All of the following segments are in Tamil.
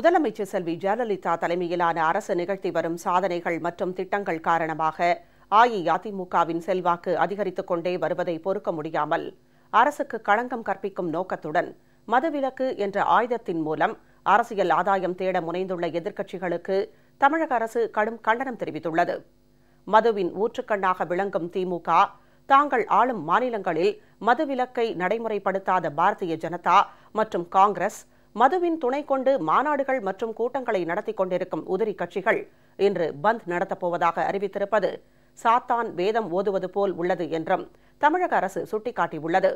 முதலமைச்சர் செல்வி ஜெயலலிதா தலைமையிலான அரசு நிகழ்த்தி வரும் சாதனைகள் மற்றும் திட்டங்கள் காரணமாக அஇஅதிமுகவின் செல்வாக்கு அதிகரித்துக் கொண்டே வருவதை பொறுக்க முடியாமல் அரசுக்கு களங்கம் கற்பிக்கும் நோக்கத்துடன் மதுவிலக்கு என்ற ஆயுதத்தின் மூலம் அரசியல் ஆதாயம் தேட முனைந்துள்ள எதிர்க்கட்சிகளுக்கு தமிழக அரசு கடும் கண்டனம் தெரிவித்துள்ளது. மதுவின் ஊற்றுக்கண்ணாக விளங்கும் திமுக தாங்கள் ஆளும் மாநிலங்களில் மதுவிலக்கை நடைமுறைப்படுத்தாத பாரதிய ஜனதா மற்றும் காங்கிரஸ் மதுவின் துணை கொண்டு மாநாடுகள் மற்றும் கூட்டங்களை நடத்தி கொண்டிருக்கும் உதிரி கட்சிகள் இன்று பந்த் நடத்தப்போவதாக அறிவித்திருப்பது சாத்தான் வேதம் ஓதுவது போல் உள்ளது என்றும் தமிழக அரசு சுட்டிக்காட்டியுள்ளது.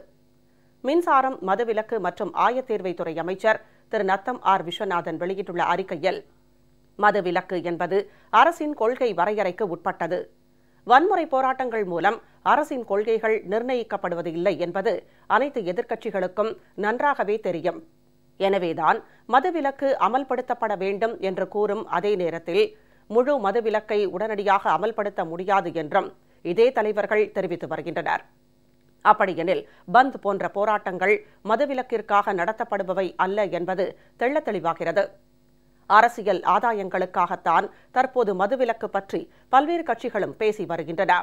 மின்சாரம் மதுவிலக்கு மற்றும் ஆயத்தேர்வைத்துறை அமைச்சர் திரு நத்தம் ஆர் விஸ்வநாதன் வெளியிட்டுள்ள அறிக்கையில் மதுவிலக்கு என்பது அரசின் கொள்கை வரையறைக்கு உட்பட்டது. வன்முறை போராட்டங்கள் மூலம் அரசின் கொள்கைகள் நிர்ணயிக்கப்படுவது இல்லை என்பது அனைத்து எதிர்க்கட்சிகளுக்கும் நன்றாகவே தெரியும். எனவேதான் மதுவிலக்கு அமல்படுத்தப்பட வேண்டும் என்று கூறும் அதே நேரத்தில் முழு மதுவிலக்கை உடனடியாக அமல்படுத்த முடியாது என்றும் இதே தலைவர்கள் தெரிவித்து வருகின்றனர். அப்படியெனில் பந்த் போன்ற போராட்டங்கள் மதுவிலக்கிற்காக நடத்தப்படுபவை அல்ல என்பது தெள்ள தெளிவாகிறது. அரசியல் ஆதாயங்களுக்காகத்தான் தற்போது மதுவிலக்கு பற்றி பல்வேறு கட்சிகளும் பேசி வருகின்றன.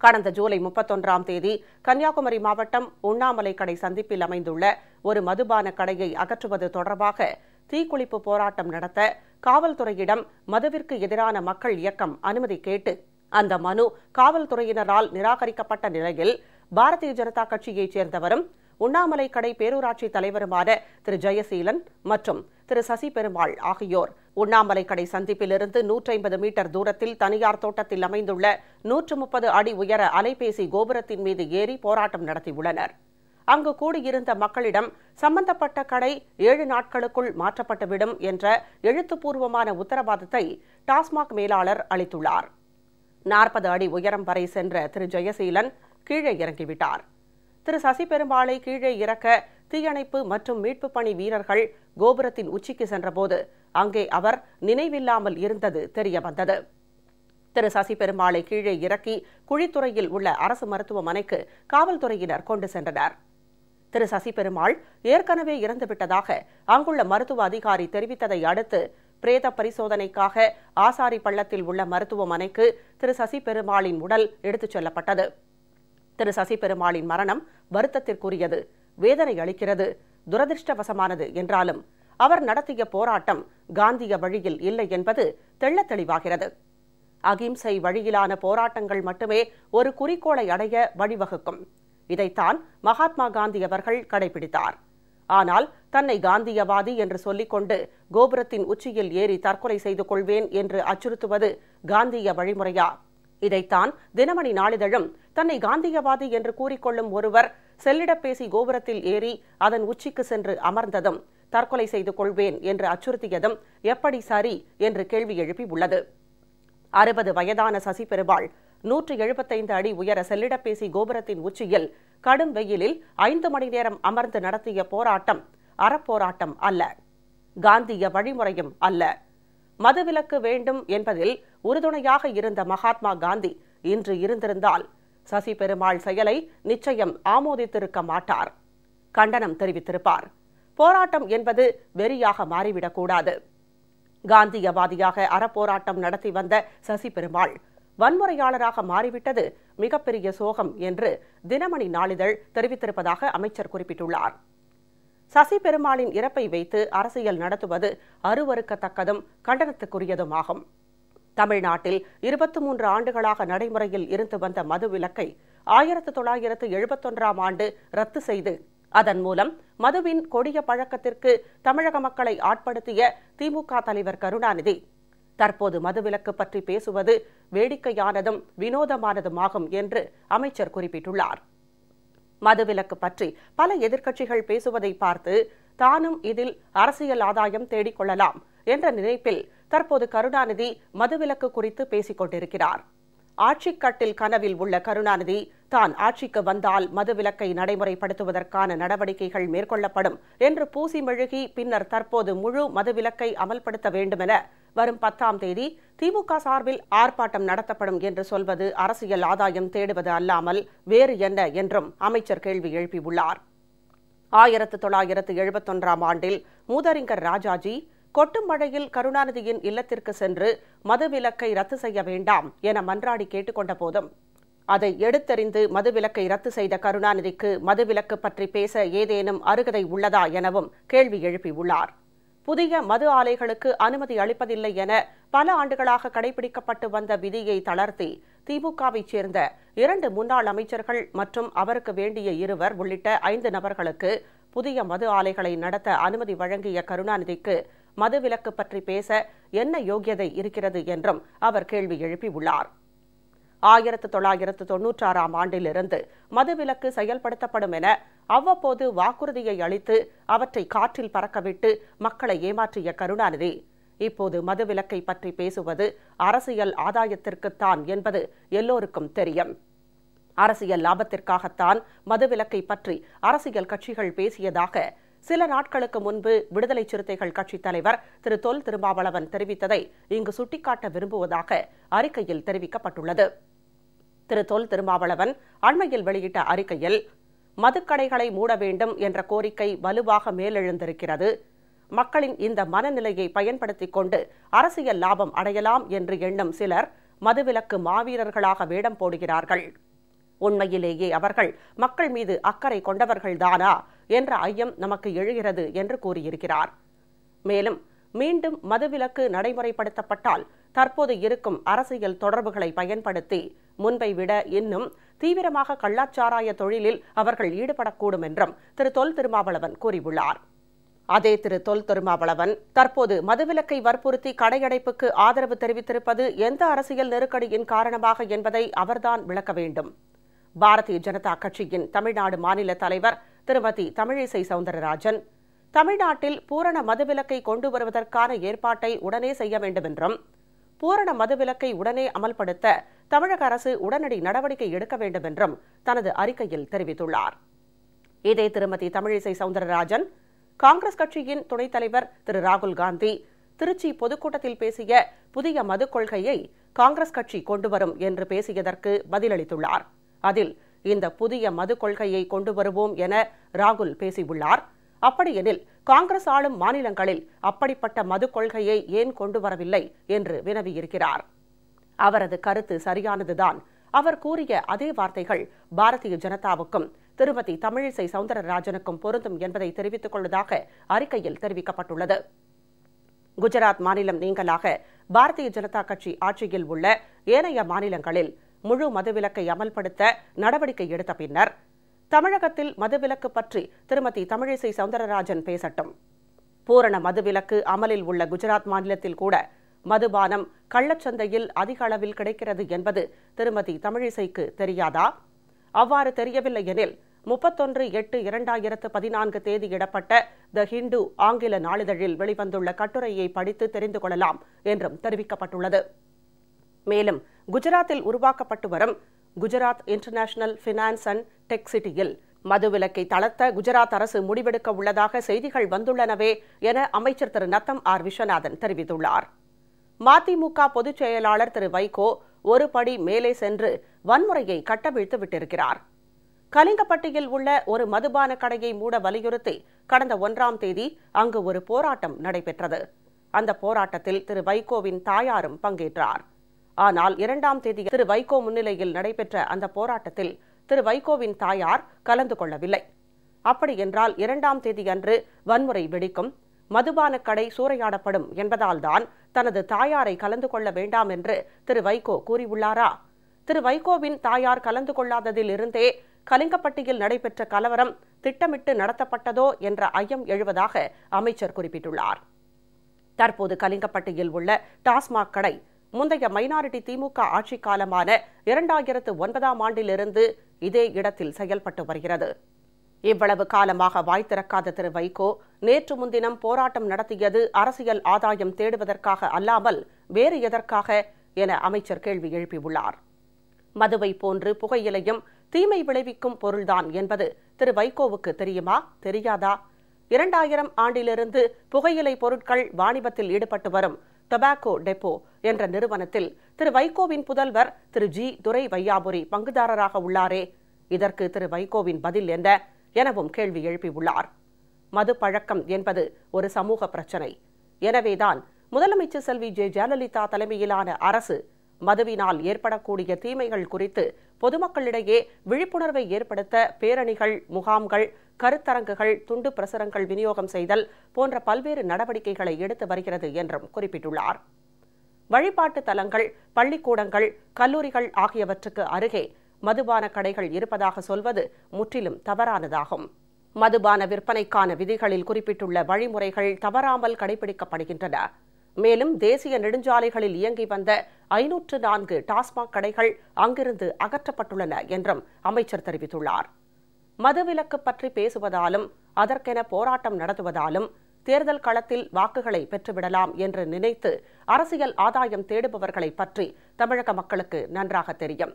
கடந்த ஜூலை முப்பத்தொன்றாம் தேதி கன்னியாகுமரி மாவட்டம் உண்ணாமலை கடை சந்திப்பில் அமைந்துள்ள ஒரு மதுபான கடையை அகற்றுவது தொடர்பாக தீக்குளிப்பு போராட்டம் நடத்த காவல்துறையிடம் மதுவிற்கு எதிரான மக்கள் இயக்கம் அனுமதி கேட்டு அந்த மனு காவல்துறையினரால் நிராகரிக்கப்பட்ட நிலையில் பாரதிய ஜனதா கட்சியைச் சேர்ந்தவரும் உண்ணாமலை கடை பேரூராட்சி தலைவருமான திரு. ஜெயசீலன் மற்றும் திரு. சசி பெருமாள் ஆகியோர் உண்ணாமலை கடை சந்திப்பிலிருந்து நூற்றி ஐம்பது மீட்டர் தூரத்தில் தனியார் தோட்டத்தில் அமைந்துள்ள நூற்று முப்பது அடி உயர அலைபேசி கோபுரத்தின் மீது ஏறி போராட்டம் நடத்தியுள்ளனர். அங்கு கூடியிருந்த மக்களிடம் சம்பந்தப்பட்ட கடை ஏழு நாட்களுக்குள் மாற்றப்பட்டுவிடும் என்ற எழுத்துப்பூர்வமான உத்தரவாதத்தை டாஸ்மாக் மேலாளர் அளித்துள்ளார். நாற்பது அடி உயரம் வரை சென்ற திரு. ஜெயசீலன் கீழே இறங்கிவிட்டார். திரு. சசி பெருமாளை கீழே இறக்க தீயணைப்பு மற்றும் மீட்பு பணி வீரர்கள் கோபுரத்தின் உச்சிக்கு சென்றபோது அங்கே அவர் நினைவில்லாமல் இருந்தது தெரியவந்தது. திரு சசி பெருமாளை கீழே இறக்கி குழித்துறையில் உள்ள அரசு மருத்துவமனைக்கு காவல்துறையினர் கொண்டு சென்றனர். திரு சசி பெருமாள் ஏற்கனவே இறந்துவிட்டதாக அங்குள்ள மருத்துவ அதிகாரி தெரிவித்ததை அடுத்து பிரேத பரிசோதனைக்காக ஆசாரி பள்ளத்தில் உள்ள மருத்துவமனைக்கு திரு சசி பெருமாளின் உடல் எடுத்துச் செல்லப்பட்டது. திரு சசி பெருமாளின் மரணம் வருத்தத்திற்குரியது வேதனை அளிக்கிறது துரதிருஷ்டவசமானது என்றாலும் அவர் நடத்திய போராட்டம் காந்திய வழியில் இல்லை என்பது தெள்ளத் தெளிவாகிறது. அகிம்சை வழியிலான போராட்டங்கள் மட்டுமே ஒரு குறிக்கோளை அடைய வழிவகுக்கும். இதைத்தான் மகாத்மா காந்தி அவர்கள் கடைபிடித்தார். ஆனால் தன்னை காந்தியவாதி என்று சொல்லிக்கொண்டு கோபுரத்தின் உச்சியில் ஏறி தற்கொலை செய்து கொள்வேன் என்று அச்சுறுத்துவது காந்திய வழிமுறையா? இதைத்தான் தினமணி நாளிதழும் தன்னை காந்தியவாதி என்று கூறிக்கொள்ளும் ஒருவர் செல்லிடப்பேசி கோபுரத்தில் ஏறி அதன் உச்சிக்கு சென்று அமர்ந்ததும் தற்கொலை செய்து கொள்வேன் என்று அச்சுறுத்தியதும் எப்படி சரி என்று கேள்வி எழுப்பி உள்ளது. அறுபது வயதான சசி பெருமாள் நூற்று எழுபத்தைந்து அடி உயர செல்லிடப்பேசி கோபுரத்தின் உச்சியில் கடும் வெயிலில் ஐந்து மணி நேரம் அமர்ந்து நடத்திய போராட்டம் அறப்போராட்டம் அல்ல. காந்திய வழிமுறையும் அல்ல. மதுவிலக்கு வேண்டும் என்பதில் உறுதுணையாக இருந்த மகாத்மா காந்தி இன்று இருந்திருந்தால் சசி பெருமாள் செயலை நிச்சயம் ஆமோதித்திருக்க மாட்டார். கண்டனம் தெரிவித்திருப்பார். போராட்டம் என்பது வெறியாக மாறிவிடக்கூடாது. காந்தியவாதியாக அறப்போராட்டம் நடத்தி வந்த சசி பெருமாள் வன்முறையாளராக மாறிவிட்டது மிகப்பெரிய சோகம் என்று தினமணி நாளிதழ் தெரிவித்திருப்பதாக அமைச்சர் குறிப்பிட்டுள்ளார். சசி பெருமாளின் இறப்பை வைத்து அரசியல் நடத்துவது அருவறுக்கத்தக்கதும் கண்டனத்துக்குரியதுமாகும். தமிழ்நாட்டில் இருபத்தி மூன்று ஆண்டுகளாக நடைமுறையில் இருந்து வந்த மது விலக்கை ஆயிரத்து தொள்ளாயிரத்து எழுபத்தொன்றாம் ஆண்டு ரத்து செய்து அதன் மூலம் மதுவின் கொடிய பழக்கத்திற்கு தமிழக மக்களை ஆட்படுத்திய திமுக தலைவர் கருணாநிதி. தற்போது மதுவிலக்கு பற்றி பேசுவது வேடிக்கையானதும் வினோதமானதுமாகும் என்று அமைச்சர் குறிப்பிட்டுள்ளார். மதுவிலக்கு பற்றி பல எதிர்க்கட்சிகள் பேசுவதை பார்த்து தானும் இதில் அரசியல் ஆதாயம் தேடிக் கொள்ளலாம் என்ற நினைப்பில் தற்போது கருணாநிதி மதுவிலக்கு குறித்து பேசிக் கொண்டிருக்கிறார் ஆட்சிக்கட்டில் கனவில் உள்ள கருணாநிதி தான் ஆட்சிக்கு வந்தால் மதுவிலக்கை நடைமுறைப்படுத்துவதற்கான நடவடிக்கைகள் மேற்கொள்ளப்படும் என்று பூசி மெழுகி பின்னர் தற்போது முழு மதுவிலக்கை அமல்படுத்த வேண்டுமென வரும் பத்தாம் தேதி திமுக சார்பில் ஆர்ப்பாட்டம் நடத்தப்படும் என்று சொல்வது அரசியல் ஆதாயம் தேடுவது அல்லாமல் வேறு என்ன என்றும் அமைச்சர் கேள்வி எழுப்பியுள்ளார். ஆயிரத்து தொள்ளாயிரத்து எழுபத்தொன்றாம் ஆண்டில் மூதறிஞர் ராஜாஜி கொட்டும் மழையில் கருணாநிதியின் இல்லத்திற்கு சென்று மதுவிலக்கை ரத்து செய்ய வேண்டாம் என மன்றாடி கேட்டுக்கொண்ட போதும். அதை எடுத்தறிந்து மதுவிலக்கை ரத்து செய்த கருணாநிதிக்கு மதுவிலக்கு பற்றி பேச ஏதேனும் அருகதை உள்ளதா எனவும் கேள்வி எழுப்பியுள்ளார். புதிய மது ஆலைகளுக்கு அனுமதி அளிப்பதில்லை என பல ஆண்டுகளாக கடைபிடிக்கப்பட்டு வந்த விதியை தளர்த்தி திமுகவைச் சேர்ந்த இரண்டு முன்னாள் அமைச்சர்கள் மற்றும் அவருக்கு வேண்டிய இருவர் உள்ளிட்ட ஐந்து நபர்களுக்கு புதிய மது ஆலைகளை நடத்த அனுமதி வழங்கிய கருணாநிதிக்கு மதுவிலக்கு பற்றி பேச என்ன யோகியதை இருக்கிறது என்றும் அவர் கேள்வி எழுப்பியுள்ளார். ஆயிரத்து தொள்ளாயிரத்து தொன்னூற்றாறாம் ஆண்டிலிருந்து மதுவிலக்கு செயல்படுத்தப்படும் என அவ்வப்போது வாக்குறுதியை அளித்து அவற்றை காற்றில் பறக்கவிட்டு மக்களை ஏமாற்றிய கருணாநிதி இப்போது மதுவிலக்கை பற்றி பேசுவது அரசியல் ஆதாயத்திற்குத்தான் என்பது எல்லோருக்கும் தெரியும். அரசியல் லாபத்திற்காகத்தான் மதுவிலக்கை பற்றி அரசியல் கட்சிகள் பேசியதாக சில நாட்களுக்கு முன்பு விடுதலை சிறுத்தைகள் கட்சித் தலைவர் திரு தொல் திருமாவளவன் தெரிவித்ததை இங்கு சுட்டிக்காட்ட விரும்புவதாக அறிக்கையில் தெரிவிக்கப்பட்டுள்ளது. திரு தொல் திருமாவளவன் அண்மையில் வெளியிட்ட அறிக்கையில் மதுக்கடைகளை மூட வேண்டும் என்ற கோரிக்கை வலுவாக மேலெழுந்திருக்கிறது. மக்களின் இந்த மனநிலையை பயன்படுத்திக் கொண்டு அரசியல் லாபம் அடையலாம் என்று எண்ணும் சிலர் மதுவிலக்கு மாவீரர்களாக வேடம் போடுகிறார்கள். உண்மையிலேயே அவர்கள் மக்கள் மீது அக்கறை கொண்டவர்கள்தானா? என்ற ஐயம் நமக்கு எழுகிறது என்று கூறியிருக்கிறார். மேலும் மீண்டும் மதுவிலக்கு நடைமுறைப்படுத்தப்பட்டால் தற்போது இருக்கும் அரசியல் தொடர்புகளை பயன்படுத்தி முன்பை விட இன்னும் தீவிரமாக கள்ளாச்சாராய தொழிலில் அவர்கள் ஈடுபடக்கூடும் என்றும் திரு தொல் திருமாவளவன் கூறியுள்ளார். அதே திரு தொல் திருமாவளவன் தற்போது மதுவிலக்கை வற்புறுத்தி கடையடைப்புக்கு ஆதரவு தெரிவித்திருப்பது எந்த அரசியல் நெருக்கடியின் காரணமாக என்பதை அவர்தான் விளக்க வேண்டும். பாரதிய ஜனதா கட்சியின் தமிழ்நாடு மாநில தலைவர் திருமதி தமிழிசை சவுந்தரராஜன். தமிழ்நாட்டில் பூரண மதுவிலக்கை கொண்டு வருவதற்கான ஏற்பாட்டை உடனே செய்ய வேண்டும் என்றும் பூரண மதுவிலக்கை உடனே அமல்படுத்த தமிழக அரசு உடனடி நடவடிக்கை எடுக்க வேண்டும் என்றும் தனது அறிக்கையில் தெரிவித்துள்ளார். இதே திருமதி தமிழிசை சவுந்தரராஜன் காங்கிரஸ் கட்சியின் துணைத் தலைவர் திரு ராகுல் காந்தி திருச்சி பொதுக்கூட்டத்தில் பேசிய புதிய மது கொள்கையை காங்கிரஸ் கட்சி கொண்டுவரும் என்று பேசியதற்கு பதிலளித்துள்ளார். அதில் இந்த புதிய மது கொள்கையை கொண்டு வருவோம் என ராகுல் பேசியுள்ளார். அப்படியெனில் காங்கிரஸ் ஆளும் மாநிலங்களில் அப்படிப்பட்ட மது கொள்கையை ஏன் கொண்டு வரவில்லை என்று வினவியிருக்கிறார். அவரது கருத்து சரியானதுதான். அவர் கூறிய அதே வார்த்தைகள் பாரதிய ஜனதாவுக்கும் திருமதி தமிழிசை சவுந்தரராஜனுக்கும் பொருந்தும் என்பதை தெரிவித்துக் கொள்வதாக அறிக்கையில் தெரிவிக்கப்பட்டுள்ளது. குஜராத் மாநிலம் நீங்களாக பாரதிய ஜனதா கட்சி ஆட்சியில் உள்ள ஏனைய மாநிலங்களில் முழு மதுவிலக்கை அமல்படுத்த நடவடிக்கை எடுத்த பின்னர் தமிழகத்தில் மதுவிலக்கு பற்றி திருமதி தமிழிசை சவுந்தரராஜன் பேசட்டும். பூரண மதுவிலக்கு அமலில் உள்ள குஜராத் மாநிலத்தில் கூட மதுபானம் கள்ளச்சந்தையில் அதிக அளவில் கிடைக்கிறது என்பது திருமதி தமிழிசைக்கு தெரியாதா? அவ்வாறு தெரியவில்லை எனில் முப்பத்தொன்று எட்டு இரண்டாயிரத்து பதினான்கு தேதியிடப்பட்ட த ஹிந்து ஆங்கில நாளிதழில் வெளிவந்துள்ள கட்டுரையை படித்து தெரிந்து கொள்ளலாம் என்றும் தெரிவிக்கப்பட்டுள்ளது. மேலும் குஜராத்தில் உருவாக்கப்பட்டு வரும் Gujarat international finance and tech சிட்டியில் மதுவிலக்கை தளர்த்த குஜராத் அரசு முடிவெடுக்க உள்ளதாக செய்திகள் வந்துள்ளனவே என அமைச்சர் திரு நத்தம் ஆர் விஸ்வநாதன் தெரிவித்துள்ளார். மதிமுக பொதுச் செயலாளர் திரு வைகோ ஒரு படி மேலே சென்று வன்முறையை கட்டவிழ்த்து விட்டிருக்கிறார். கலிங்கப்பட்டியில் உள்ள ஒரு மதுபான கடையை மூட வலியுறுத்தி கடந்த ஒன்றாம் தேதி அங்கு ஒரு போராட்டம் நடைபெற்றது. அந்த போராட்டத்தில் திரு வைகோவின் தாயாரும் பங்கேற்றார். ஆனால் இரண்டாம் தேதி திரு வைகோ முன்னிலையில் நடைபெற்ற அந்த போராட்டத்தில் திரு வைகோவின் தாயார் கலந்து கொள்ளவில்லை. அப்படி என்றால் இரண்டாம் தேதி அன்று வன்முறை வெடிக்கும் மதுபான கடை சூறையாடப்படும் என்பதால்தான் தனது தாயாரை கலந்து கொள்ள வேண்டாம் என்று திரு வைகோ கூறியுள்ளாரா? திரு வைகோவின் தாயார் கலந்து கொள்ளாததில் இருந்தே கலிங்கப்பட்டியில் நடைபெற்ற கலவரம் திட்டமிட்டு நடத்தப்பட்டதோ என்ற ஐயம் எழுவதாக அமைச்சர் குறிப்பிட்டுள்ளார். தற்போது கலிங்கப்பட்டியில் உள்ள டாஸ்மாக் கடை முந்தைய மைனாரிட்டி திமுக ஆட்சி காலமான இரண்டாயிரத்து ஒன்பதாம் ஆண்டிலிருந்து இதே இடத்தில் செயல்பட்டு வருகிறது. இவ்வளவு காலமாக வாய் திறக்காத திரு வைகோ நேற்று முன்தினம் போராட்டம் நடத்தியது அரசியல் ஆதாயம் தேடுவதற்காக அல்லாமல் வேறு எதற்காக என அமைச்சர் கேள்வி எழுப்பியுள்ளார். மதுவை போன்று புகையிலையும் தீமை விளைவிக்கும் பொருள்தான் என்பது திரு வைகோவுக்கு தெரியுமா? தெரியாதா? இரண்டாயிரம் ஆண்டிலிருந்து புகையிலை பொருட்கள் வாணிபத்தில் ஈடுபட்டு வரும் டொபாக்கோ டெப்போ என்ற நிறுவனத்தில் திரு வைகோவின் புதல்வர் திரு ஜி துரை வையாபுரி பங்குதாரராக உள்ளாரே. இதற்கு திரு வைகோவின் பதில் என்ன எனவும் கேள்வி எழுப்பியுள்ளார். மது பழக்கம் என்பது ஒரு சமூக பிரச்சனை. எனவேதான் முதலமைச்சர் செல்வி ஜெ ஜெயலலிதா தலைமையிலான அரசு மதுவினால் ஏற்படக்கூடிய தீமைகள் குறித்து பொதுமக்களிடையே விழிப்புணர்வை ஏற்படுத்த பேரணிகள் முகாம்கள் கருத்தரங்குகள் துண்டு பிரசுரங்கள் விநியோகம் செய்தல் போன்ற பல்வேறு நடவடிக்கைகளை எடுத்து வருகிறது என்றும் குறிப்பிட்டுள்ளார். வழிபாட்டு தலங்கள் பள்ளிக்கூடங்கள் கல்லூரிகள் ஆகியவற்றுக்கு அருகே மதுபான கடைகள் இருப்பதாக சொல்வது முற்றிலும் தவறானதாகும். மதுபான விற்பனைக்கான விதிகளில் குறிப்பிட்டுள்ள வழிமுறைகள் தவறாமல் கடைபிடிக்கப்படுகின்றன. மேலும் தேசிய நெடுஞ்சாலைகளில் இயங்கி வந்த ஐநூற்று நான்கு டாஸ்மாக் கடைகள் அங்கிருந்து அகற்றப்பட்டுள்ளன என்றும் அமைச்சர் தெரிவித்துள்ளார். மதுவிலக்கு பற்றி பேசுவதாலும் அதற்கென போராட்டம் நடத்துவதாலும் தேர்தல் களத்தில் வாக்குகளை பெற்றுவிடலாம் என்று நினைத்து அரசியல் ஆதாயம் தேடுபவர்களை பற்றி தமிழக மக்களுக்கு நன்றாக தெரியும்.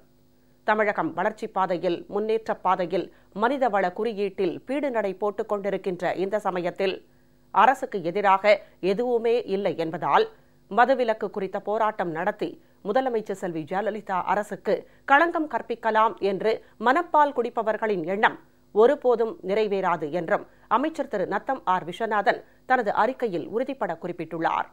தமிழகம் வளர்ச்சிப் பாதையில் முன்னேற்ற பாதையில் மனிதவள குறியீட்டில் பீடு நடை போட்டுக் கொண்டிருக்கின்ற இந்த சமயத்தில் அரசுக்கு எதிராக எதுவுமே இல்லை என்பதால் மதுவிலக்கு குறித்த போராட்டம் நடத்தி முதலமைச்சர் செல்வி ஜெயலலிதா அரசுக்கு களங்கம் கற்பிக்கலாம் என்று மனப்பால் குடிப்பவர்களின் எண்ணம் ஒருபோதும் நிறைவேறாது என்றும் அமைச்சர் திரு நத்தம் ஆர் விஸ்வநாதன் தனது அறிக்கையில் உறுதிபட குறிப்பிட்டுள்ளார்.